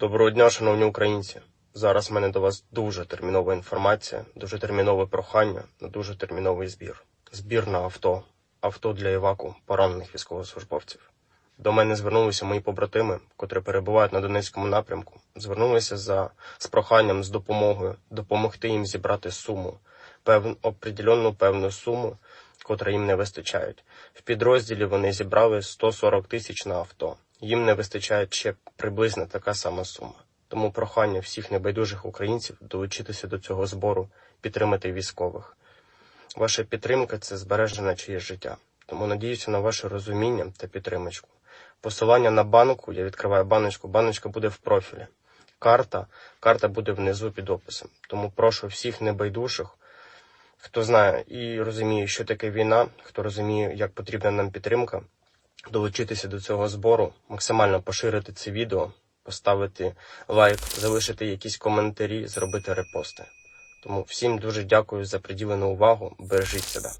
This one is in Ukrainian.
Доброго дня, шановні українці. Зараз в мене до вас дуже термінова інформація, дуже термінове прохання на дуже терміновий збір. Збір на авто, авто для іваку поранених військовослужбовців. До мене звернулися мої побратими, котрі перебувають на Донецькому напрямку. Звернулися за з проханням, з допомогою допомогти їм зібрати суму, певну определенну певну суму, котра їм не вистачає. В підрозділі вони зібрали 140 тисяч на авто. Їм не вистачає ще приблизно така сама сума. Тому прохання всіх небайдужих українців долучитися до цього збору, підтримати військових. Ваша підтримка це збереження чиєсь життя. Тому надіюся на ваше розуміння та підтримочку. Посилання на банку, я відкриваю баночку, баночка буде в профілі. Карта, карта буде внизу під описом. Тому прошу всіх небайдужих, хто знає і розуміє, що таке війна, хто розуміє, як потрібна нам підтримка, долучитися до цього збору, максимально поширити це відео, поставити лайк, залишити якісь коментарі, зробити репости. Тому всім дуже дякую за приділену увагу. Бережіть себе.